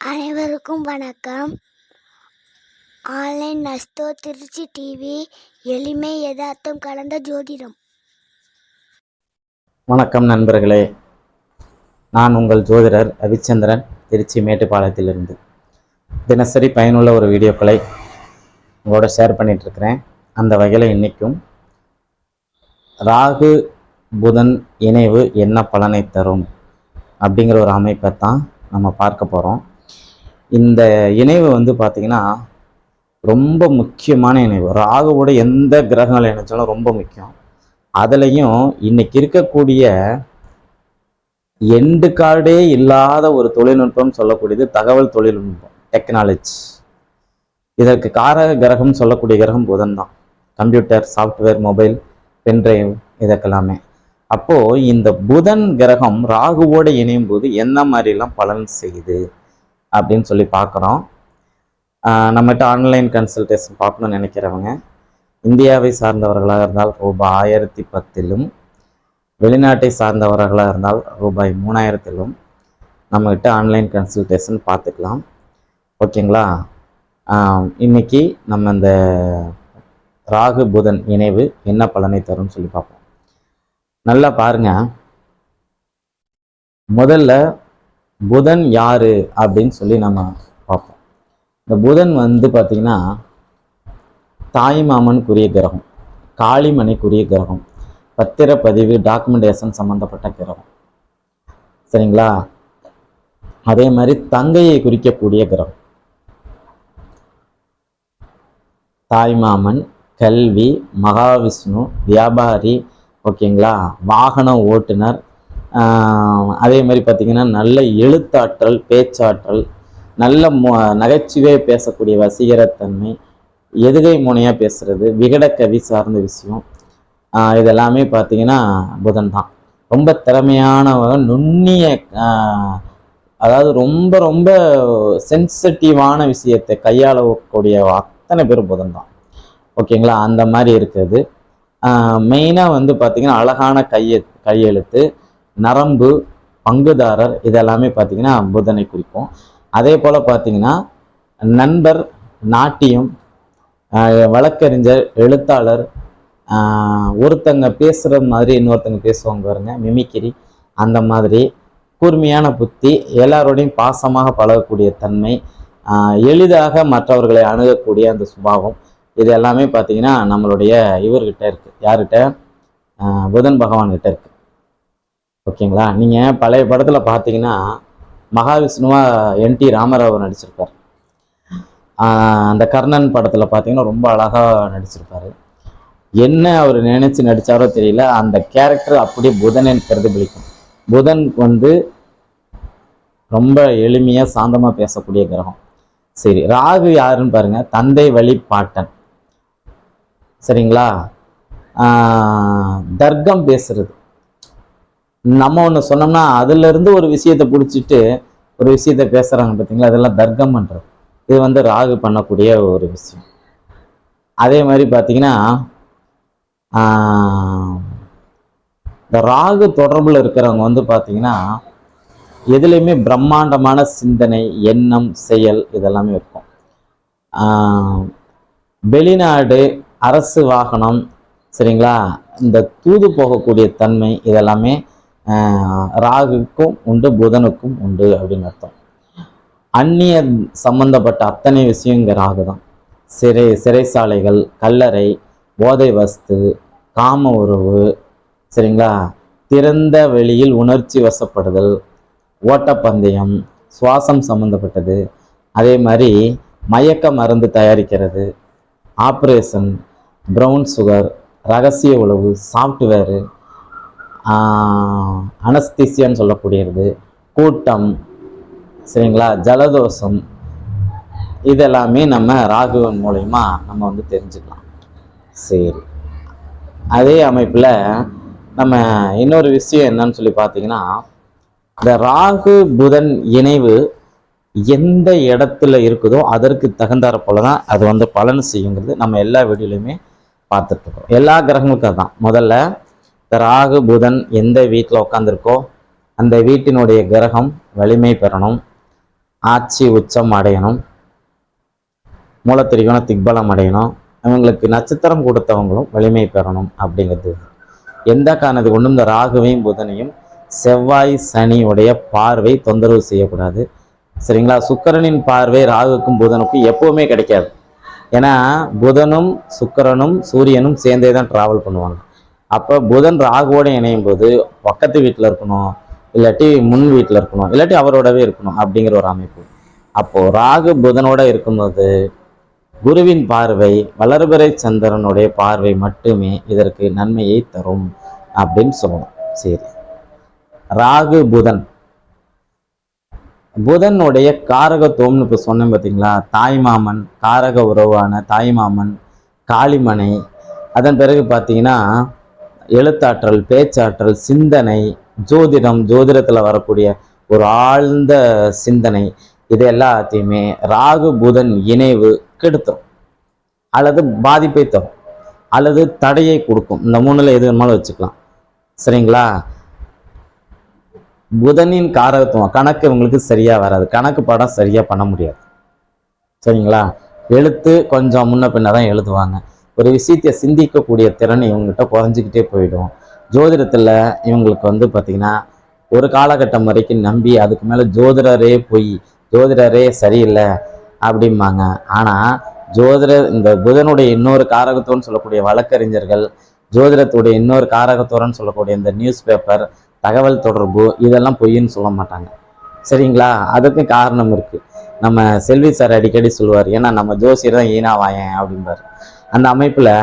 அனைவருக்கும் வணக்கம். Online நஸ்தோ Trichy TV எளிமை யதார்த்தம் கலந்த ஜோதிடம். வணக்கம் நண்பர்களே. நான் உங்கள் ஜோதிடர் ரவிச்சந்திரன் திருச்சி மேட்டுப்பாளையத்திலிருந்து. தினசரி பயனுள்ள ஒரு வீடியோக்களை உங்களோட ஷேர் பண்ணிட்டு இருக்கிறேன் அந்த வகையில் இன்னைக்கும் ராகு புதன் இணைவு என்ன பலனை தரும் அப்படிங்கிற ஒரு அமைப்பை தான் நம்ம பார்க்க போகிறோம் இந்த இணைவு வந்து பார்த்திங்கன்னா ரொம்ப முக்கியமான இணைவு. ராகுவோட எந்த கிரகங்களை இணைச்சாலும் ரொம்ப முக்கியம். அதுலேயும் இன்னைக்கு இருக்கக்கூடிய எண்டு கார்டே இல்லாத ஒரு தொழில்நுட்பம் சொல்லக்கூடியது தகவல் தொழில்நுட்பம் டெக்னாலஜி இதற்கு காரக கிரகம் சொல்லக்கூடிய கிரகம் புதன் தான். கம்ப்யூட்டர் சாஃப்ட்வேர் மொபைல் பென்ட்ரைவ் இதற்கெல்லாமே. அப்போது இந்த புதன் கிரகம் ராகுவோடு இணையும் போது என்ன மாதிரிலாம் பலன் செய்யுது? அப்படின்னு சொல்லி பார்க்குறோம். நம்மகிட்ட ஆன்லைன் கன்சல்டேஷன் பார்க்கணும்னு நினைக்கிறவங்க இந்தியாவை சார்ந்தவர்களாக இருந்தால் ரூபாய் ஆயிரத்தி பத்திலும் வெளிநாட்டை சார்ந்தவர்களாக இருந்தால் ரூபாய் மூணாயிரத்திலும் நம்மகிட்ட ஆன்லைன் கன்சல்டேஷன் பார்த்துக்கலாம். ஓகேங்களா? ஆஹ் இன்னைக்கு நம்ம இந்த ராகு புதன் இணைவு என்ன பலனை தரும்னு சொல்லி பார்ப்போம். நல்லா பாருங்க. முதல்ல புதன் யாரு அப்படின்னு சொல்லி நம்ம பார்ப்போம். இந்த புதன் வந்து பார்த்தீங்கன்னா தாய்மாமனுக்குரிய கிரகம் காளிமனைக்குரிய கிரகம் பத்திரப்பதிவு டாக்குமெண்டேஷன் சம்மந்தப்பட்ட கிரகம். சரிங்களா? அதே மாதிரி தங்கையை குறிக்கக்கூடிய கிரகம். தாய்மாமன் கல்வி மகாவிஷ்ணு வியாபாரி ஓகேங்களா? வாகன ஓட்டுநர் அதே மாதிரி பார்த்தீங்கன்னா நல்ல எழுத்தாற்றல் பேச்சாற்றல் நல்ல மு- பேசக்கூடிய வசீகரத்தன்மை எதுகை முனையாக பேசுறது விகடக்கவி சார்ந்த விஷயம் இதெல்லாமே பார்த்தீங்கன்னா புதன் தான். ரொம்ப திறமையானவங்க நுண்ணிய அதாவது ரொம்ப ரொம்ப சென்சிட்டிவான விஷயத்தை கையாளக்கூடிய அத்தனை பேர் புதன் தான். ஓகேங்களா? அந்த மாதிரி இருக்குது மெயினாக வந்து பார்த்தீங்கன்னா அழகான கைய கையெழுத்து நரம்பு பங்குதாரர் இதெல்லாமே பார்த்தீங்கன்னா புதனை குறிக்கும். அதே போல் பார்த்தீங்கன்னா நண்பர் நாட்டியம் வழக்கறிஞர் எழுத்தாளர் ஒருத்தங்க பேசுகிற மாதிரி இன்னொருத்தங்க பேசுவாங்க பாருங்க மிமிக்கிரி அந்த மாதிரி. கூர்மையான புத்தி எல்லாரோடையும் பாசமாக பழகக்கூடிய தன்மை எளிதாக மற்றவர்களை அணுகக்கூடிய அந்த சுபாவம் இது எல்லாமே பார்த்தீங்கன்னா நம்மளுடைய இவர்கிட்ட இருக்குது யார்கிட்ட? புதன் பகவான்கிட்ட இருக்குது ஓகேங்களா? நீங்கள் பழைய படத்தில் பார்த்தீங்கன்னா மகாவிஷ்ணுவா என் டி ராமராவ் நடிச்சிருப்பார். அந்த கர்ணன் படத்தில் பார்த்தீங்கன்னா ரொம்ப அழகாக நடிச்சிருப்பார். என்ன அவர் நினைச்சு நடித்தாரோ தெரியல. அந்த கேரக்டர் அப்படியே புதனை பிரதிபலிக்கும் புதன் வந்து ரொம்ப எளிமையாக சாந்தமாக பேசக்கூடிய கிரகம். சரி ராகு யாருன்னு பாருங்க. தந்தை வழி பாட்டன். சரிங்களா? தர்க்கம் பேசுறது. நம்ம ஒன்று சொன்னோம்னா அதுலேருந்து ஒரு விஷயத்தை பிடிச்சிட்டு ஒரு விஷயத்த பேசுகிறாங்க பார்த்தீங்களா அதெல்லாம் தர்க்கம் பண்ணுறது இது வந்து ராகு பண்ணக்கூடிய ஒரு விஷயம். அதே மாதிரி பார்த்தீங்கன்னா இந்த ராகு தொடர்பில் இருக்கிறவங்க வந்து பார்த்தீங்கன்னா எதுலேயுமே பிரம்மாண்டமான சிந்தனை எண்ணம் செயல் இதெல்லாமே இருக்கும். வெளிநாடு அரசு வாகனம் சரிங்களா? இந்த தூது போகக்கூடிய தன்மை இதெல்லாமே ராகுக்கும் உண்டு புதனுக்கும் உண்டு அப்படின்னு அர்த்தம். அந்நிய சம்பந்தப்பட்ட அத்தனை விஷயம் இங்கே ராகு தான் சிறை சிறைசாலைகள் கல்லறை போதை வஸ்து காம உறவு சரிங்களா? திறந்த வெளியில் உணர்ச்சி வசப்படுதல் ஓட்டப்பந்தயம் சுவாசம் சம்மந்தப்பட்டது அதே மாதிரி மயக்க மருந்து தயாரிக்கிறது ஆப்ரேஷன் ப்ரௌன் சுகர் ரகசிய உளவு சாஃப்ட்வேரு அனஸ்திசியான்னு சொல்லக்கூடியது. கூட்டம் சரிங்களா? ஜலதோஷம் இதெல்லாமே நம்ம ராகுவன் மூலயமா நம்ம வந்து தெரிஞ்சுக்கலாம். சரி. அதே அமைப்பில் நம்ம இன்னொரு விஷயம் என்னன்னு சொல்லி பார்த்தீங்கன்னா இந்த ராகு புதன் இணைவு எந்த இடத்துல இருக்குதோ அதற்கு தகுந்தாற போல தான் அது வந்து பலன் செய்யுங்கிறது நம்ம எல்லா வீடியோலையுமே பார்த்துட்டு இருக்கோம். எல்லா கிரகங்களுக்கும் அதுதான் முதல்ல இந்த ராகு புதன் எந்த வீட்டில் உட்காந்துருக்கோ அந்த வீட்டினுடைய கிரகம் வலிமை பெறணும். ஆட்சி உச்சம் அடையணும். மூலத்திரிகோணம் திக்பலம் அடையணும். இவங்களுக்கு நட்சத்திரம் கொடுத்தவங்களும் வலிமை பெறணும் அப்படிங்கிறது. எந்த காரணத்தை கொண்டும் இந்த ராகுவையும் புதனையும் செவ்வாய் சனியுடைய பார்வை தொந்தரவு செய்யக்கூடாது. சரிங்களா? சுக்கிரனின் பார்வை ராகுக்கும் புதனுக்கும் எப்பவுமே கிடைக்காது. ஏன்னா புதனும் சுக்கிரனும் சூரியனும் சேர்ந்தே தான் ட்ராவல் பண்ணுவாங்க. அப்போ புதன் ராகுவோட இணையும் போது பக்கத்து வீட்டில் இருக்கணும் இல்லாட்டி முன் வீட்டில் இருக்கணும் இல்லாட்டி அவரோடவே இருக்கணும் அப்படிங்கிற ஒரு அமைப்பு. அப்போது ராகு புதனோட இருக்கும்போது குருவின் பார்வை வளர்பிறை சந்திரனுடைய பார்வை மட்டுமே இதற்கு நன்மையை தரும் அப்படின்னு சொல்லணும். சரி. ராகு புதன். புதனுடைய காரகத்துவம்னு இப்போ சொன்னேன் பார்த்தீங்களா தாய்மாமன் காரக உறவான தாய்மாமன் காளிமனை அதன் பிறகு பார்த்தீங்கன்னா எழுத்தாற்றல் பேச்சாற்றல் சிந்தனை ஜோதிடம் ஜோதிடத்தில் வரக்கூடிய ஒரு ஆழ்ந்த சிந்தனை. இது எல்லாத்தையுமே ராகு புதன் இணைவு கெடுத்தும் அல்லது பாதிப்பை தரும். அல்லது தடையை கொடுக்கும். இந்த மூணுல எது வேணுமாலும் வச்சுக்கலாம். சரிங்களா? புதனின் காரகத்துவம். கணக்கு இவங்களுக்கு சரியா வராது. கணக்கு பாடம் சரியா பண்ண முடியாது. சரிங்களா? எழுத்து கொஞ்சம் முன்ன பின்ன தான் எழுதுவாங்க. ஒரு விஷயத்தை சிந்திக்கக்கூடிய திறன் இவங்ககிட்ட குறைஞ்சிக்கிட்டே போயிடும். ஜோதிடத்தில் இவங்களுக்கு வந்து பார்த்திங்கன்னா ஒரு காலகட்டம் வரைக்கும் நம்பி அதுக்கு மேலே ஜோதிடரே பொய் ஜோதிடரே சரியில்லை அப்படிம்பாங்க. ஆனால் ஜோதிட இந்த புதனுடைய இன்னொரு காரகத்தோன்னு சொல்லக்கூடிய வழக்கறிஞர்கள் ஜோதிடத்துடைய இன்னொரு காரகத்தோரன்னு சொல்லக்கூடிய இந்த நியூஸ் பேப்பர் தகவல் தொடர்பு இதெல்லாம் பொய்ன்னு சொல்ல மாட்டாங்க. சரிங்களா? அதுக்கு காரணம் இருக்குது நம்ம செல்வி சார் அடிக்கடி சொல்லுவார் ஏன்னா நம்ம ஜோசியர் தான் ஈனாவாயன் அப்படிம்பார். அந்த அமைப்பில்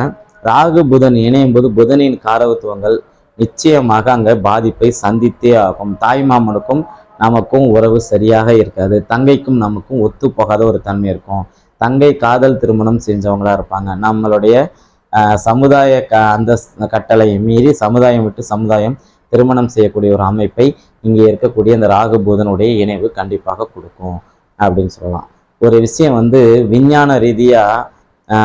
ராகு புதன் இணையும் போது புதனின் காரவத்துவங்கள் நிச்சயமாக அங்கே பாதிப்பை சந்தித்தே ஆகும். தாய் மாமனுக்கும் நமக்கும் உறவு சரியாக இருக்காது. தங்கைக்கும் நமக்கும் ஒத்து போகாத ஒரு தன்மை இருக்கும். தங்கை காதல் திருமணம் செஞ்சவங்களா இருப்பாங்க. நம்மளுடைய சமுதாய க அந்த கட்டளையை மீறி சமுதாயம் விட்டு சமுதாயம் திருமணம் செய்யக்கூடிய ஒரு அமைப்பை இங்கே இருக்கக்கூடிய அந்த ராகு புதனுடைய இணைவு கண்டிப்பாக கொடுக்கும். அப்படின்னு சொல்லலாம். ஒரு விஷயம் வந்து விஞ்ஞான ரீதியாக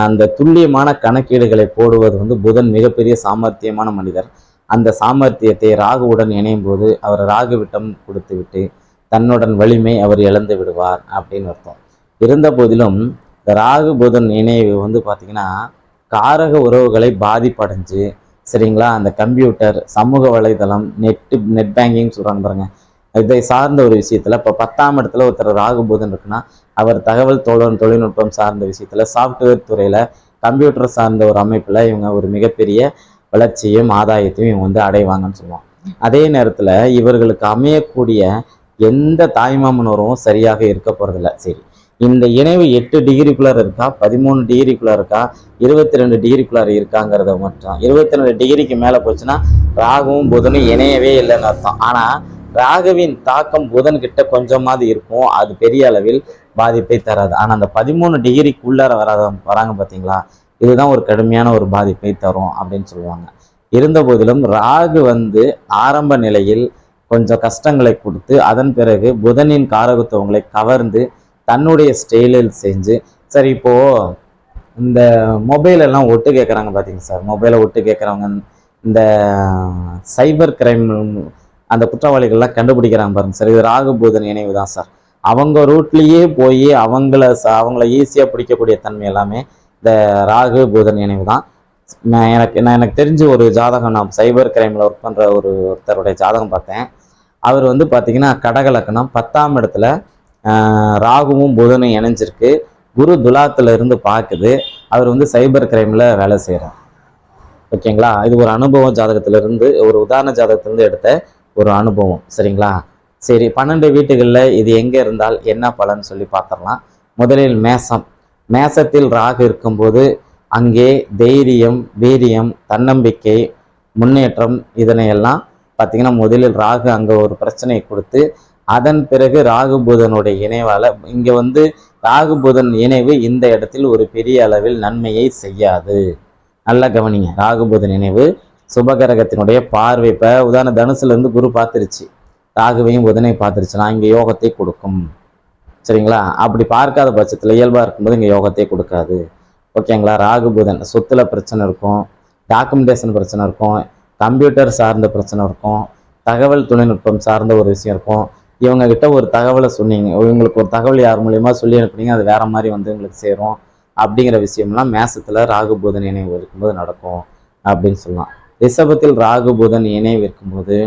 அந்த துல்லியமான கணக்கீடுகளை போடுவது வந்து புதன் மிகப்பெரிய சாமர்த்தியமான மனிதர். அந்த சாமர்த்தியத்தை ராகுவுடன் இணையும் போது அவர் ராகு விட்டம் கொடுத்துவிட்டு தன்னுடன் வலிமை அவர் இழந்து விடுவார் அப்படின்னு அர்த்தம். இருந்த போதிலும் ராகு புதன் இணைவு வந்து பார்த்திங்கன்னா காரக உறவுகளை பாதிப்படைஞ்சு சரிங்களா? அந்த கம்ப்யூட்டர் சமூக வலைதளம் நெட்டு நெட் பேங்கிங் சொல்கிறாங்க பாருங்கள் இதை சார்ந்த ஒரு விஷயத்துல இப்போ பத்தாம் இடத்துல ஒருத்தர் ராகு புதன் இருக்குன்னா அவர் தகவல் தோழன் தொழில்நுட்பம் சார்ந்த விஷயத்துல சாஃப்ட்வேர் துறையில கம்ப்யூட்டர் சார்ந்த ஒரு அமைப்புல இவங்க ஒரு மிகப்பெரிய வளர்ச்சியும் ஆதாயத்தையும் இவங்க வந்து அடைவாங்கன்னு சொல்லுவோம் அதே நேரத்துல இவர்களுக்கு அமையக்கூடிய எந்த தாய்மாமனரும் சரியாக இருக்க போறதில்ல. சரி இந்த இணைவு எட்டு டிகிரிக்குள்ளார் இருக்கா? பதிமூணு டிகிரிக்குள்ளார் இருக்கா? இருபத்தி ரெண்டு டிகிரிக்குள்ளார் இருக்காங்கிறத மட்டும் இருபத்தி ரெண்டு டிகிரிக்கு மேலே போச்சுன்னா ராகுவும் புதனும் இணையவே இல்லைன்னு அர்த்தம். ஆனால் ராகுவின் தாக்கம் புதன் கிட்ட கொஞ்சமாவது இருக்கும். அது பெரிய அளவில் பாதிப்பை தராது. ஆனால் அந்த பதிமூணு டிகிரிக்குள்ளார வராத வராங்க பார்த்தீங்களா இதுதான் ஒரு கடுமையான ஒரு பாதிப்பை தரும் அப்படின்னு சொல்லுவாங்க. இருந்த போதிலும் ராகு வந்து ஆரம்ப நிலையில் கொஞ்சம் கஷ்டங்களை கொடுத்து அதன் பிறகு புதனின் காரகத்துவங்களை கவர்ந்து தன்னுடைய ஸ்டைலில் செஞ்சு சரி இப்போ இந்த மொபைல் எல்லாம் ஒட்டு கேட்குறாங்க பார்த்தீங்க சார்? மொபைலை ஒட்டு கேட்குறவங்க இந்த சைபர் கிரைம் அந்த குற்றவாளிகள்லாம் கண்டுபிடிக்கிறாங்க பாருங்க சார். இது ராகு நினைவு இணைவு தான் சார். அவங்க ரூட்லேயே போய் அவங்கள ச- அவங்கள ஈஸியாக பிடிக்கக்கூடிய தன்மை எல்லாமே இந்த ராகு புதன் இணைவு தான். நான் எனக்கு நான் எனக்கு தெரிஞ்ச ஒரு ஜாதகம் நான் சைபர் கிரைமில் ஒர்க் பண்ணுற ஒரு ஒருத்தருடைய ஜாதகம் பார்த்தேன். அவர் வந்து பார்த்தீங்கன்னா கடகலக்கணம் பத்தாம் இடத்துல ராகுவும் புதனும் இணைஞ்சிருக்கு. குரு துலாத்துல இருந்து பார்க்குது அவர் வந்து சைபர் கிரைமில் வேலை செய்கிறார் ஓகேங்களா? இது ஒரு அனுபவம் ஜாதகத்திலிருந்து ஒரு உதாரண ஜாதகத்திலிருந்து எடுத்த ஒரு அனுபவம் சரிங்களா? சரி பன்னெண்டு வீட்டுகளில் இது எங்கே இருந்தால் என்ன பலன் சொல்லி பார்த்துடலாம் முதலில் மேசம். மேசத்தில் ராகு இருக்கும்போது அங்கே தைரியம் வீரியம் தன்னம்பிக்கை முன்னேற்றம் இதனையெல்லாம் பார்த்தீங்கன்னா முதலில் ராகு அங்கே ஒரு பிரச்சனையை கொடுத்து அதன் பிறகு ராகு புதனுடைய இணைவால் இங்கே வந்து ராகு புதன் இணைவு இந்த இடத்தில் ஒரு பெரிய அளவில் நன்மையை செய்யாது. நல்லா கவனிங்க. ராகு புதன் இணைவு சுபகரகத்தினுடைய பார்வை. இப்போ உதாரண தனுசுலேருந்து குரு பார்த்துருச்சு. ராகுவையும் புதனை பார்த்துருச்சுன்னா இங்கே யோகத்தை கொடுக்கும். சரிங்களா? அப்படி பார்க்காத பட்சத்தில் இயல்பாக இருக்கும்போது இங்கே யோகத்தை கொடுக்காது. ஓகேங்களா? ராகு புதன். சொத்தில் பிரச்சனை இருக்கும். டாக்குமெண்டேஷன் பிரச்சனை இருக்கும். கம்ப்யூட்டர் சார்ந்த பிரச்சனை இருக்கும். தகவல் தொழில்நுட்பம் சார்ந்த ஒரு விஷயம் இருக்கும். இவங்கக்கிட்ட ஒரு தகவலை சொன்னீங்க. இவங்களுக்கு ஒரு தகவல் யார் மூலியமாக சொல்லி அனுப்புனீங்க? அது வேற மாதிரி வந்து உங்களுக்கு சேரும். அப்படிங்கிற விஷயம்லாம் மேசத்தில் ராகு புதன் இணைவு இருக்கும்போது நடக்கும். அப்படின்னு சொல்லலாம். ரிஷபத்தில் ராகு புதன் இணைவு போது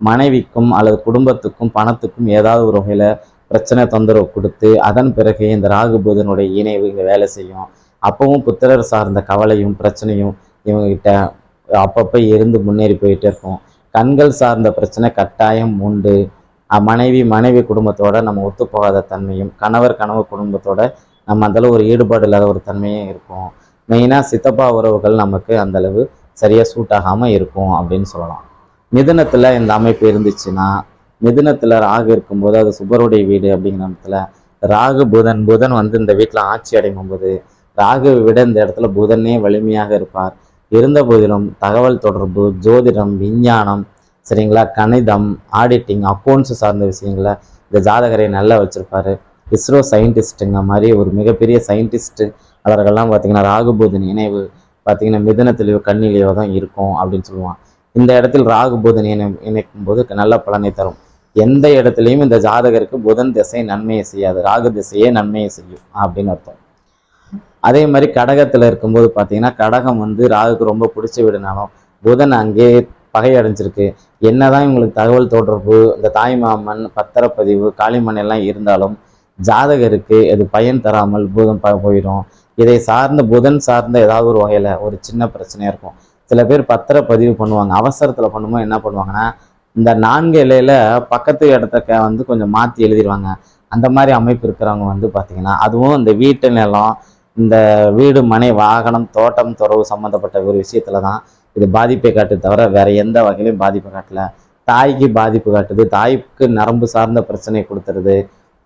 மனைவிக்கும் அல்லது குடும்பத்துக்கும் பணத்துக்கும் ஏதாவது ஒரு வகையில பிரச்சனை தொந்தரவு கொடுத்து அதன் பிறகு இந்த ராகு புதனுடைய இணைவு இங்கே வேலை செய்யும். அப்பவும் புத்திரர் சார்ந்த கவலையும் பிரச்சனையும் இவங்ககிட்ட அப்பப்போ இருந்து முன்னேறி போயிட்டே இருக்கும். கண்கள் சார்ந்த பிரச்சனை கட்டாயம் உண்டு. மனைவி மனைவி குடும்பத்தோட நம்ம ஒத்து போகாத தன்மையும் கணவர் கணவர் குடும்பத்தோட நம்ம அந்தளவு ஒரு ஈடுபாடு இல்லாத ஒரு தன்மையும் இருக்கும். மெயினாக சித்தப்பா உறவுகள் நமக்கு அந்தளவு சரியாக சூட் ஆகாமல் இருக்கும் அப்படின்னு சொல்லலாம். மிதுனத்தில் இந்த அமைப்பு இருந்துச்சுன்னா மிதுனத்தில் ராகு இருக்கும்போது அது சுபருடைய வீடு அப்படிங்கிற இடத்துல ராகு புதன் புதன் வந்து இந்த வீட்டில் ஆட்சி அடையும் போது ராகுவை விட இந்த இடத்துல புதனே வலிமையாக இருப்பார். இருந்த போதிலும் தகவல் தொடர்பு ஜோதிடம் விஞ்ஞானம் சரிங்களா கணிதம் ஆடிட்டிங் அக்கௌண்ட்ஸ் சார்ந்த விஷயங்களை இந்த ஜாதகரை நல்லா வச்சிருப்பாரு. இஸ்ரோ சயின்டிஸ்ட்டுங்க மாதிரி ஒரு மிகப்பெரிய சயின்டிஸ்ட்டு அவர்கள்லாம் பார்த்தீங்கன்னா ராகுபுதன் இணைவு பார்த்தீங்கன்னா மிதனத்திலேயோ கண்ணிலேயோ தான் இருக்கும் அப்படின்னு சொல்லுவான். இந்த இடத்தில் ராகு புதன் இணைக்கும் போது நல்ல பலனை தரும். எந்த இடத்துலையும் இந்த ஜாதகருக்கு புதன் திசை நன்மையை செய்யாது. ராகு திசையே நன்மையை செய்யும் அப்படின்னு அர்த்தம். அதே மாதிரி கடகத்தில் இருக்கும்போது பார்த்தீங்கன்னா கடகம் வந்து ராகுக்கு ரொம்ப பிடிச்ச வீடுனாலும் புதன் அங்கே பகை அடைஞ்சிருக்கு. என்னதான் இவங்களுக்கு தகவல் தொடர்பு இந்த தாய்மாமன் பத்திரப்பதிவு காளிமண் எல்லாம் இருந்தாலும் ஜாதகருக்கு அது பயன் தராமல் பூதம் ப போயிடும். இதை சார்ந்த புதன் சார்ந்த ஏதாவது ஒரு வகையில் ஒரு சின்ன பிரச்சனையாக இருக்கும். சில பேர் பத்திர பதிவு பண்ணுவாங்க. அவசரத்தில் பண்ணும்போது என்ன பண்ணுவாங்கன்னா இந்த நான்கு இலையில பக்கத்து இடத்த வந்து கொஞ்சம் மாற்றி எழுதிடுவாங்க. அந்த மாதிரி அமைப்பு இருக்கிறவங்க வந்து பார்த்திங்கன்னா அதுவும் இந்த வீட்டு நிலம் இந்த வீடு மனை வாகனம் தோட்டம் துறவு சம்மந்தப்பட்ட ஒரு விஷயத்துல தான் இது பாதிப்பை காட்டு தவிர வேற எந்த வகையிலும் பாதிப்பை காட்டல. தாய்க்கு பாதிப்பு காட்டுது. தாய்க்கு நரம்பு சார்ந்த பிரச்சனை கொடுத்துருது.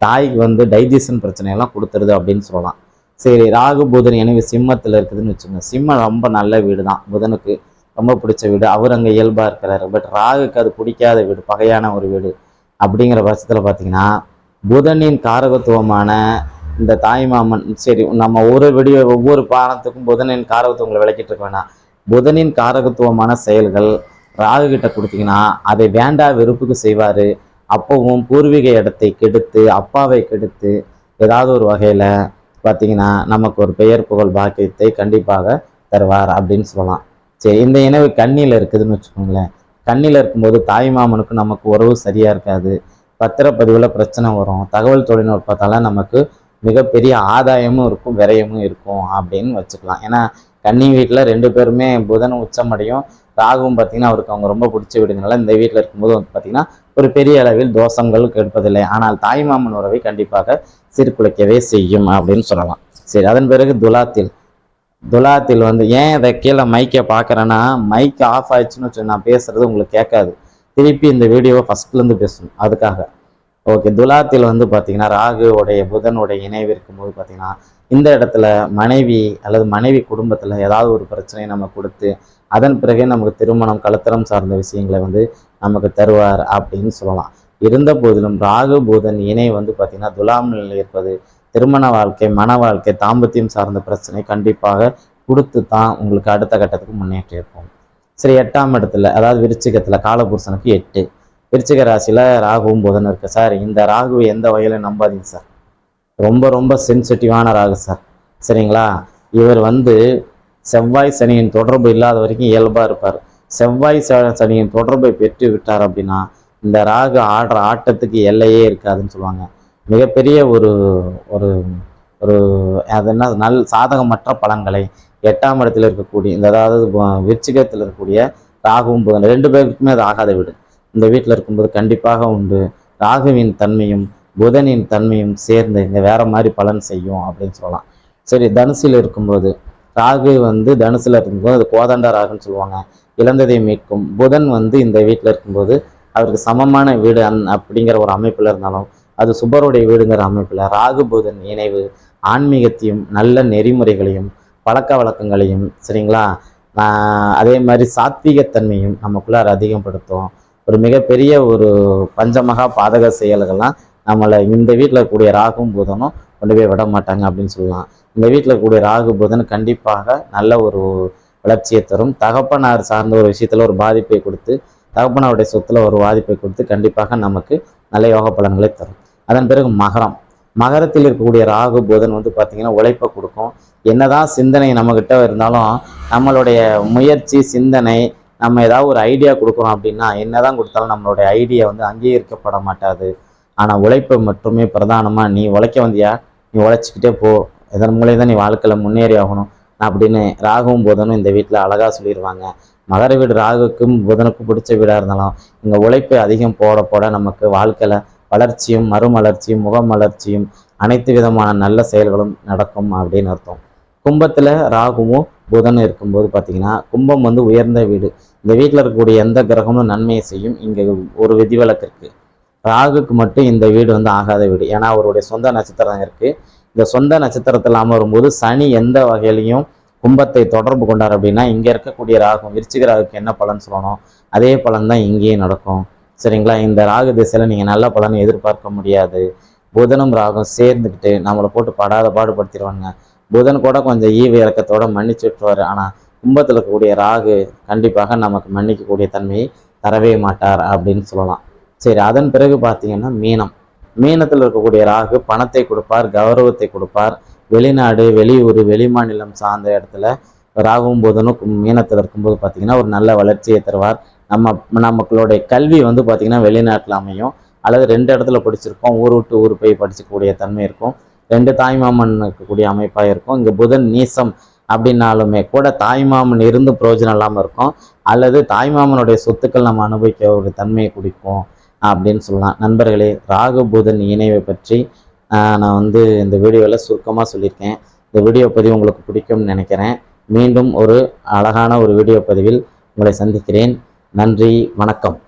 தாய்க்கு வந்து டைஜஷன் பிரச்சனையெல்லாம் கொடுத்துருது அப்படின்னு சொல்லலாம். சரி ராகு புதன் எனவே சிம்மத்தில் இருக்குதுன்னு வச்சுக்கோங்க. சிம்மம் ரொம்ப நல்ல வீடு தான் புதனுக்கு ரொம்ப பிடிச்ச வீடு. அவர் அங்கே இயல்பாக இருக்கிறாரு. பட் ராகுக்கு அது பிடிக்காத வீடு பகையான ஒரு வீடு அப்படிங்கிற பட்சத்தில் பார்த்தீங்கன்னா புதனின் காரகத்துவமான இந்த தாய்மாமன் சரி நம்ம ஒரு விடிய ஒவ்வொரு பானத்துக்கும் புதனின் காரகத்துவங்களை விளக்கிட்டு இருக்க வேணாம். புதனின் காரகத்துவமான செயல்கள் ராகு கிட்ட கொடுத்தீங்கன்னா அதை வேண்டா வெறுப்புக்கு செய்வார். அப்பவும் பூர்வீக இடத்தை கெடுத்து அப்பாவை கெடுத்து ஏதாவது ஒரு வகையில் பார்த்தீங்கன்னா நமக்கு ஒரு பெயர் புகழ் பாக்கியத்தை கண்டிப்பாக தருவார் அப்படின்னு சொல்லலாம். சரி இந்த இணைவு கண்ணியில் இருக்குதுன்னு வச்சுக்கோங்களேன். கண்ணியில் இருக்கும்போது தாய் மாமனுக்கு நமக்கு உறவு சரியாக இருக்காது. பத்திரப்பதிவில் பிரச்சனை வரும். தகவல் தொழில்நுட்பத்தால் நமக்கு மிகப்பெரிய ஆதாயமும் இருக்கும் விரயமும் இருக்கும் அப்படின்னு வச்சுக்கலாம். ஏன்னா கன்னி வீட்டில் ரெண்டு பேருமே புதன் உச்சமடையும். ராகுவும் பார்த்தீங்கன்னா அவருக்கு அவங்க ரொம்ப பிடிச்ச வீடுங்கனால இந்த வீட்டில் இருக்கும்போது வந்து பார்த்தீங்கன்னா ஒரு பெரிய அளவில் தோஷங்கள் கெடுப்பதில்லை. ஆனால் தாய்மாமன் உறவை கண்டிப்பாக சீர்குலைக்கவே செய்யும் அப்படின்னு சொல்லலாம். சரி அதன் பிறகு துலாத்தில். துலாத்தில் வந்து ஏன் இதை கீழே மைக்கை பார்க்குறேன்னா மைக் ஆஃப் ஆயிடுச்சுன்னு வச்சு நான் பேசுறது உங்களுக்கு கேட்காது. திருப்பி இந்த வீடியோவை ஃபர்ஸ்ட்லேருந்து பேசணும். அதுக்காக. ஓகே துலாத்தில் வந்து பார்த்தீங்கன்னா ராகுவோடைய புதனுடைய இணைவு இருக்கும்போது பார்த்தீங்கன்னா இந்த இடத்துல மனைவி அல்லது மனைவி குடும்பத்தில் ஏதாவது ஒரு பிரச்சனையை நம்ம கொடுத்து அதன் பிறகே நமக்கு திருமணம் கலத்தரம் சார்ந்த விஷயங்களை வந்து நமக்கு தருவார் அப்படின்னு சொல்லலாம். இருந்த போதிலும் ராகு புதன் இணை வந்து பார்த்தீங்கன்னா துலாம் நிலையில் இருப்பது திருமண வாழ்க்கை மன வாழ்க்கை தாம்பத்தியம் சார்ந்த பிரச்சனை கண்டிப்பாக கொடுத்து தான் உங்களுக்கு அடுத்த கட்டத்துக்கு முன்னேற்றி சரி எட்டாம் இடத்துல அதாவது விருச்சிகத்தில் காலபுருஷனுக்கு எட்டு. விருச்சிக ராசியில் ராகுவும் புதன் இருக்கு சார். இந்த ராகுவை எந்த வகையிலும் நம்பாதீங்க சார். ரொம்ப ரொம்ப சென்சிட்டிவான ராகு சார். சரிங்களா? இவர் வந்து செவ்வாய் சனியின் தொடர்பு இல்லாத வரைக்கும் இயல்பாக இருப்பார். செவ்வாய் சனியின் தொடர்பை பெற்று விட்டார் அப்படின்னா இந்த ராகு ஆடுற ஆட்டத்துக்கு எல்லையே இருக்காதுன்னு சொல்லுவாங்க. மிகப்பெரிய ஒரு ஒரு ஒரு அது என்ன நல் சாதகமற்ற பலன்களை எட்டாம் இடத்தில் இருக்கக்கூடிய இந்த அதாவது விருச்சிகத்தில் இருக்கக்கூடிய ராகுவும் புதன் ரெண்டு பேருக்குமே அது ஆகாத வீடு. இந்த வீட்டில் இருக்கும்போது கண்டிப்பாக உண்டு. ராகுவின் தன்மையும் புதனின் தன்மையும் சேர்ந்து இங்கே வேற மாதிரி பலன் செய்யும் அப்படின்னு சொல்லலாம். சரி தனுசில் இருக்கும்போது ராகு வந்து தனுசில் இருக்கும்போது அது கோதண்ட ராகுன்னு சொல்லுவாங்க. இழந்ததை மீட்கும். புதன் வந்து இந்த வீட்டில் இருக்கும்போது அவருக்கு சமமான வீடு அந் அப்படிங்கிற ஒரு அமைப்பில் இருந்தாலும் அது சுபருடைய வீடுங்கிற அமைப்பில் ராகு புதன் இணைவு ஆன்மீகத்தையும் நல்ல நெறிமுறைகளையும் பழக்க வழக்கங்களையும் சரிங்களா? அதே மாதிரி சாத்வீகத்தன்மையும் நமக்குள்ளார் அதிகப்படுத்தும். ஒரு மிகப்பெரிய ஒரு பஞ்சமகா பாதக செயல்கள்லாம் நம்மளை இந்த வீட்டில் இருக்கக்கூடிய ராகும் புதனும் கொண்டு போய் விட மாட்டாங்க அப்படின்னு சொல்லலாம். இந்த வீட்டில் இருக்கக்கூடிய ராகு புதன் கண்டிப்பாக நல்ல ஒரு வளர்ச்சியை தரும். தகப்பனார் சார்ந்த ஒரு விஷயத்தில் ஒரு பாதிப்பை கொடுத்து தகப்பனாருடைய சொத்துல ஒரு பாதிப்பை கொடுத்து கண்டிப்பாக நமக்கு நல்ல யோக பலன்களை தரும். அதன் பிறகு மகரம். மகரத்தில் இருக்கக்கூடிய ராகு போதன் வந்து பார்த்திங்கன்னா உழைப்பை கொடுக்கும். என்னதான் சிந்தனை நம்மக்கிட்ட இருந்தாலும் நம்மளுடைய முயற்சி சிந்தனை நம்ம ஏதாவது ஒரு ஐடியா கொடுக்குறோம் அப்படின்னா என்னதான் கொடுத்தாலும் நம்மளுடைய ஐடியா வந்து அங்கீகரிக்கப்பட மாட்டாது. ஆனால் உழைப்பை மட்டுமே பிரதானமாக நீ உழைக்க வந்தியா? நீ உழைச்சிக்கிட்டே போ. இதன் மூலியம் தான் நீ வாழ்க்கையில் முன்னேறி ஆகணும். அப்படின்னு ராகுவும் புதனும் இந்த வீட்டில் அழகாக சொல்லிடுவாங்க மகர வீடு ராகுக்கும் புதனுக்கும் பிடிச்ச வீடாக இருந்தாலும் இங்கே உழைப்பு அதிகம் போட போட நமக்கு வாழ்க்கையில் வளர்ச்சியும் மறுமலர்ச்சியும் முகமலர்ச்சியும் அனைத்து விதமான நல்ல செயல்களும் நடக்கும் அப்படின்னு அர்த்தம். கும்பத்தில் ராகுவும் புதன் இருக்கும்போது பார்த்தீங்கன்னா கும்பம் வந்து உயர்ந்த வீடு. இந்த வீட்டில் இருக்கக்கூடிய எந்த கிரகமும் நன்மையை செய்யும். இங்கே ஒரு விதிவிலக்கு ராகுக்கு மட்டும் இந்த வீடு வந்து ஆகாத வீடு. ஏன்னா அவருடைய சொந்த நட்சத்திரம் இருக்குது இந்த சொந்த நட்சத்திரத்தில் அமரும்போது சனி எந்த வகையிலையும் கும்பத்தை தொடர்பு கொண்டார் அப்படின்னா இங்கே இருக்கக்கூடிய ராகம் விருச்சிக ராகுக்கு என்ன பலன் சொல்லணும்? அதே பலன் தான் இங்கேயும் நடக்கும். சரிங்களா? இந்த ராகு திசையில் நீங்கள் நல்ல பலனை எதிர்பார்க்க முடியாது. புதனும் ராகும் சேர்ந்துக்கிட்டு நம்மளை போட்டு படாத பாடுபடுத்திடுவாங்க புதன் கூட கொஞ்சம் ஈவ இறக்கத்தோட மன்னிச்சு விட்டுருவாரு. ஆனால் கும்பத்தில் இருக்கக்கூடிய ராகு கண்டிப்பாக நமக்கு மன்னிக்கக்கூடிய தன்மையை தரவே மாட்டார் அப்படின்னு சொல்லலாம். சரி அதன் பிறகு பார்த்தீங்கன்னா மீனம். மீனத்தில் இருக்கக்கூடிய ராகு பணத்தை கொடுப்பார் கௌரவத்தை கொடுப்பார். வெளிநாடு வெளியூர் வெளிமாநிலம் சார்ந்த இடத்துல ராகுவும் புதனும் மீனத்தில் இருக்கும்போது பார்த்தீங்கன்னா ஒரு நல்ல வளர்ச்சியை தருவார். நம்ம நமக்களுடைய கல்வி வந்து பார்த்தீங்கன்னா வெளிநாட்டில் அமையும். அல்லது ரெண்டு இடத்துல படிச்சிருக்கோம் ஊர் விட்டு ஊர் போய் படிச்சுக்கூடிய தன்மை இருக்கும். ரெண்டு தாய்மாமன் இருக்கக்கூடிய அமைப்பாக இருக்கும். இங்கே புதன் நீசம் அப்படின்னாலுமே கூட தாய்மாமன் இருந்து பிரயோஜனம் இல்லாமல் இருக்கும். அல்லது தாய்மாமனுடைய சொத்துக்கள் நம்ம அனுபவிக்க ஒரு தன்மையை குடிக்கும் அப்படின்னு சொல்லலாம். நண்பர்களே ராகு புதன் இணைவை பற்றி நான் வந்து இந்த வீடியோவில் சுருக்கமாக சொல்லியிருக்கேன். இந்த வீடியோ பதிவு உங்களுக்கு பிடிக்கும்னு நினைக்கிறேன். மீண்டும் ஒரு அழகான ஒரு வீடியோ பதிவில் உங்களை சந்திக்கிறேன். நன்றி வணக்கம்.